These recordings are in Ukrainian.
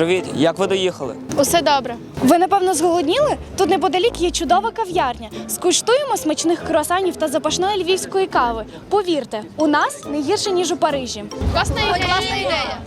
Привіт, як ви доїхали? Усе добре. Ви напевно зголодніли? Тут неподалік є чудова кав'ярня. Скуштуємо смачних круасанів та запашної львівської кави. Повірте, у нас не гірше ніж у Парижі. Класна ідея.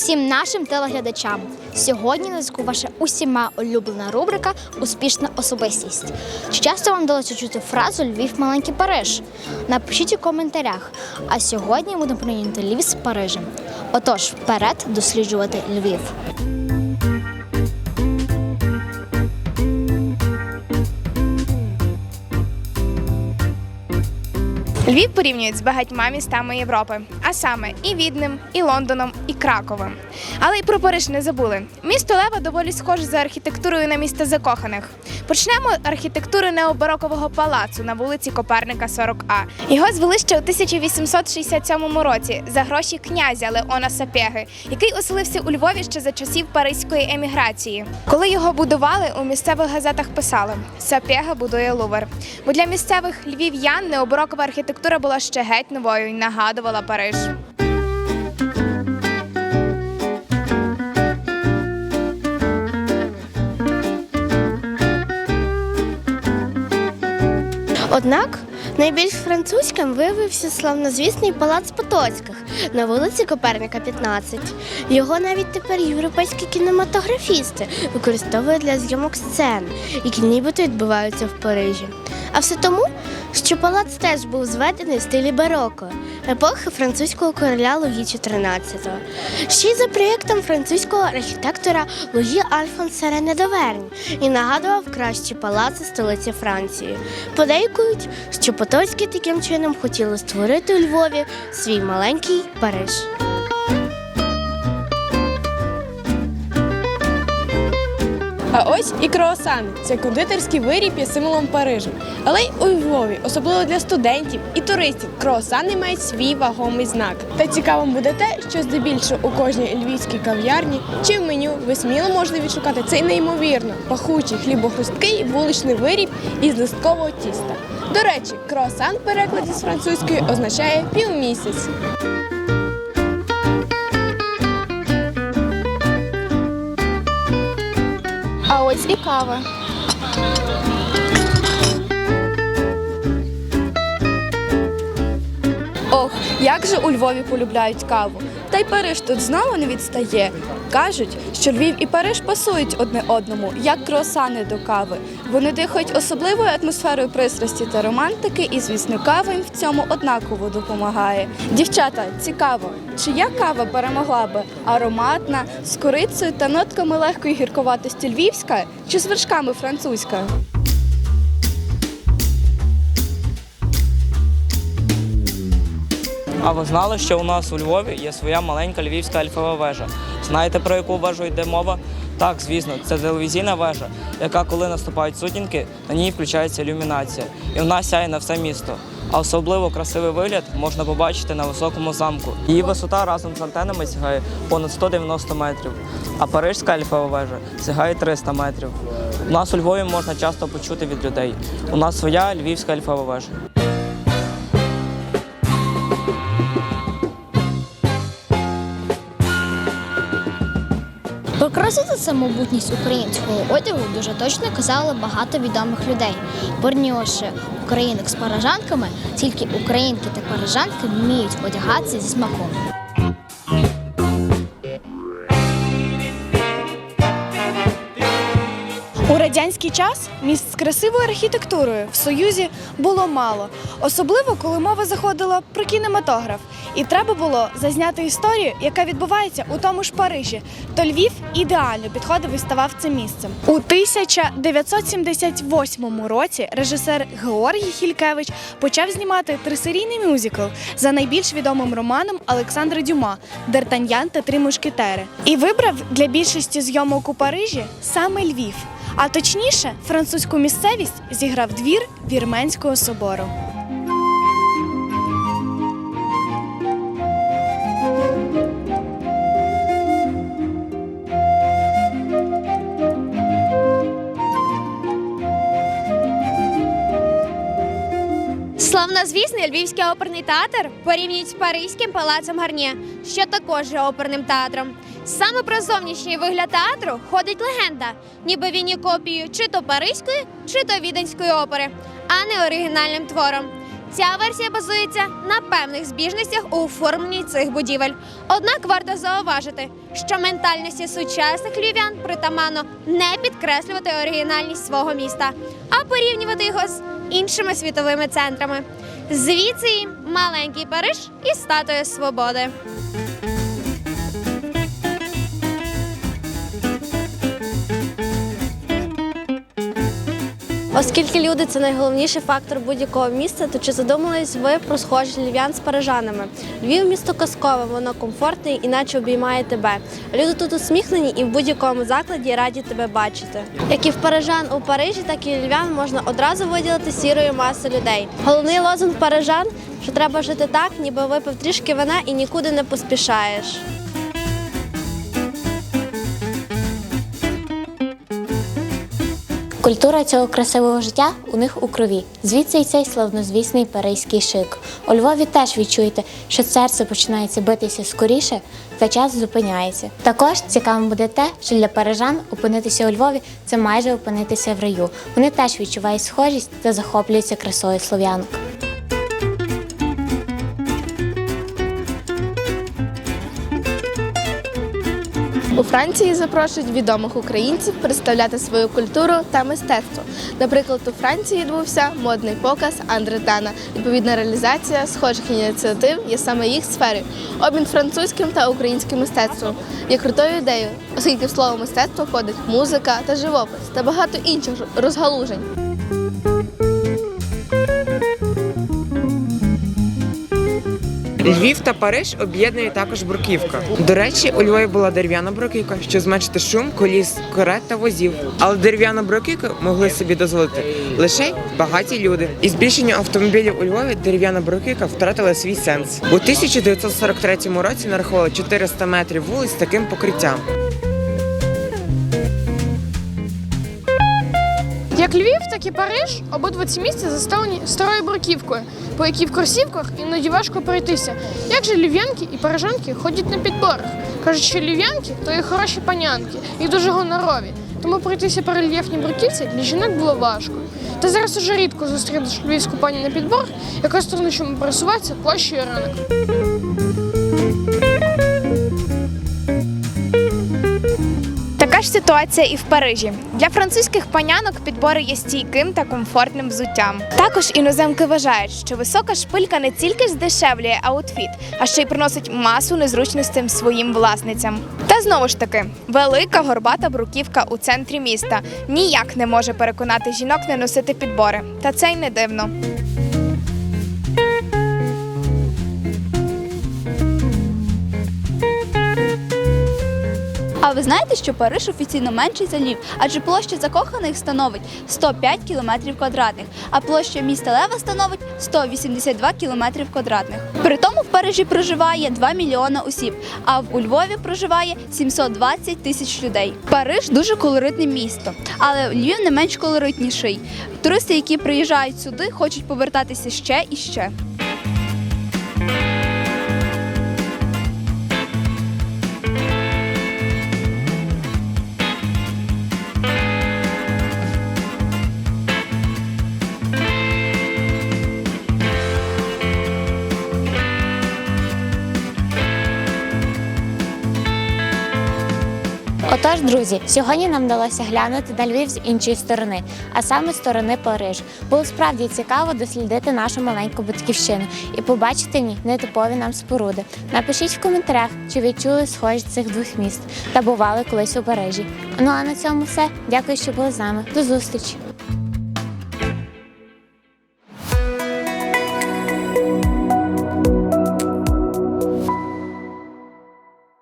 Усім нашим телеглядачам! Сьогодні на зв'язку ваша усіма улюблена рубрика Успішна особистість. Чи часто вам вдалося чути фразу Львів маленький Париж? Напишіть у коментарях. А сьогодні будемо прийняти Львів з Парижем. Отож, вперед досліджувати Львів. Львів порівнюють з багатьма містами Європи, а саме і Віднем, і Лондоном, і Краковом. Але й про Париж не забули. Місто Лева доволі схоже за архітектурою на місто закоханих. Почнемо архітектури необарокового палацу на вулиці Коперника, 40А. Його звели ще у 1867 році за гроші князя Леона Сапеги, який оселився у Львові ще за часів паризької еміграції. Коли його будували, у місцевих газетах писали: Сапега будує Лувр. Бо для місцевих львів'ян необарокова архітектура була ще геть новою і нагадувала Париж. Однак найбільш французьким виявився славнозвісний палац Потоцьких на вулиці Коперника, 15. Його навіть тепер європейські кінематографісти використовують для зйомок сцен, які нібито відбуваються в Парижі. А все тому, що палац теж був зведений в стилі бароко, епохи французького короля Луї XIV. Ще й за проєктом французького архітектора Луї Альфонса Рене Довернь і нагадував кращі палаци столиці Франції. Подейкують, що Потоцькі таким чином хотіли створити у Львові свій маленький Париж. Ось і круасани. Це кондитерський виріб є символом Парижу. Але й у Львові, особливо для студентів і туристів, круасани мають свій вагомий знак. Та цікавим буде те, що здебільшого у кожній львівській кав'ярні чи в меню ви сміло можете відшукати цей неймовірно пахучий хлібохрусткий вуличний виріб із листкового тіста. До речі, круасан в перекладі з французької означає півмісяць. А ось і кава. Ох, як же у Львові полюбляють каву. Й Париж тут знову не відстає. Кажуть, що Львів і Париж пасують одне одному, як круасани до кави. Вони дихають особливою атмосферою пристрасті та романтики, і, звісно, кава їм в цьому однаково допомагає. Дівчата, цікаво, чия кава перемогла би ароматна, з корицею та нотками легкої гірковатості львівська чи з вершками французька? А ви знали, що у нас у Львові є своя маленька львівська альфова вежа? Знаєте, про яку вежу йде мова? Так, звісно, це телевізійна вежа, яка, коли наступають сутінки, на ній включається ілюмінація, і вона сяє на все місто. А особливо красивий вигляд можна побачити на високому замку. Її висота разом з антенами сягає понад 190 метрів, а Парижська альфова вежа сягає 300 метрів. У нас у Львові можна часто почути від людей. У нас своя львівська альфова вежа. Красу самобутність українського одягу дуже точно казали багато відомих людей. Порівнювавши українок з парижанками, тільки українки та парижанки вміють одягатися зі смаком. Радянський час міст з красивою архітектурою в Союзі було мало, особливо коли мова заходила про кінематограф. І треба було зазняти історію, яка відбувається у тому ж Парижі. То Львів ідеально підходив і ставав цим місцем. У 1978 році режисер Георгій Хількевич почав знімати трисерійний мюзикл за найбільш відомим романом Олександра Дюма Д'Артаньян та три мушкетери. І вибрав для більшості зйомок у Парижі саме Львів. А точніше, французьку місцевість зіграв двір Вірменського собору. Славна звісний львівський оперний театр порівнюють з Паризьким палацом Гарнє, що також є оперним театром. Саме про зовнішній вигляд театру ходить легенда, ніби він є копією чи то Паризької, чи то Віденської опери, а не оригінальним твором. Ця версія базується на певних збіжностях у оформленні цих будівель. Однак варто зауважити, що ментальності сучасних львів'ян притаманно не підкреслювати оригінальність свого міста, а порівнювати його з іншими світовими центрами. Звідси маленький Париж і статуя свободи. Оскільки люди це найголовніший фактор будь-якого міста, то чи задумались ви про схожість львів'ян з парижанами? Львів місто казкове, воно комфортне і наче обіймає тебе. Люди тут усміхнені і в будь-якому закладі раді тебе бачити. Як і в парижан у Парижі, так і львів'ян можна одразу виділити сірою маси людей. Головний лозунг парижан, що треба жити так, ніби випив трішки вина і нікуди не поспішаєш. Культура цього красивого життя у них у крові. Звідси й цей славнозвісний паризький шик. У Львові теж відчуєте, що серце починається битися скоріше, та час зупиняється. Також цікавим буде те, що для парижан опинитися у Львові це майже опинитися в раю. Вони теж відчувають схожість та захоплюються красою слов'янок. Франції запрошують відомих українців представляти свою культуру та мистецтво. Наприклад, у Франції відбувся модний показ Андретана. Відповідна реалізація схожих ініціатив є саме їх сферою. Обмін французьким та українським мистецтвом є крутою ідеєю, оскільки в слово мистецтво входить музика та живопис та багато інших розгалужень. Львів та Париж об'єднує також бруківка. До речі, у Львові була дерев'яна бруківка, щоб зменшити шум, коліс, карет та возів. Але дерев'яну бруківку могли собі дозволити лише багаті люди. І збільшення автомобілів у Львові дерев'яна бруківка втратила свій сенс. У 1943 році нарахували 400 метрів вулиць таким покриттям. Як Львів, так і Париж, обидва ці місця заставлені старою бруківкою, по якій в кросівках іноді важко пройтися. Як же львів'янки і парижанки ходять на підборах? Кажуть, що львів'янки то і хороші панянки, і дуже гонорові. Тому пройтися по рельєфній бруківці для жінок було важко. Та зараз уже рідко зустрінеш львівську пані на підборах, яка з труднощами пересувається площею ранок. Така ж ситуація і в Парижі. Для французьких панянок підбори є стійким та комфортним взуттям. Також іноземки вважають, що висока шпилька не тільки здешевлює аутфіт, а ще й приносить масу незручностей своїм власницям. Та знову ж таки, велика горбата бруківка у центрі міста ніяк не може переконати жінок не носити підбори. Та це й не дивно. А ви знаєте, що Париж офіційно менший за Львів, адже площа закоханих становить 105 кілометрів квадратних, а площа міста Лева становить 182 кілометрів квадратних. При тому в Парижі проживає 2 мільйона осіб, а у Львові проживає 720 тисяч людей. Париж дуже колоритне місто, але Львів не менш колоритніший. Туристи, які приїжджають сюди, хочуть повертатися ще і ще. Отож, друзі, сьогодні нам вдалося глянути на Львів з іншої сторони, а саме сторони Париж. Було справді цікаво дослідити нашу маленьку батьківщину і побачити в ній нетипові нам споруди. Напишіть в коментарях, чи відчули схожість цих двох міст та бували колись у Парижі. Ну а на цьому все. Дякую, що були з нами. До зустрічі!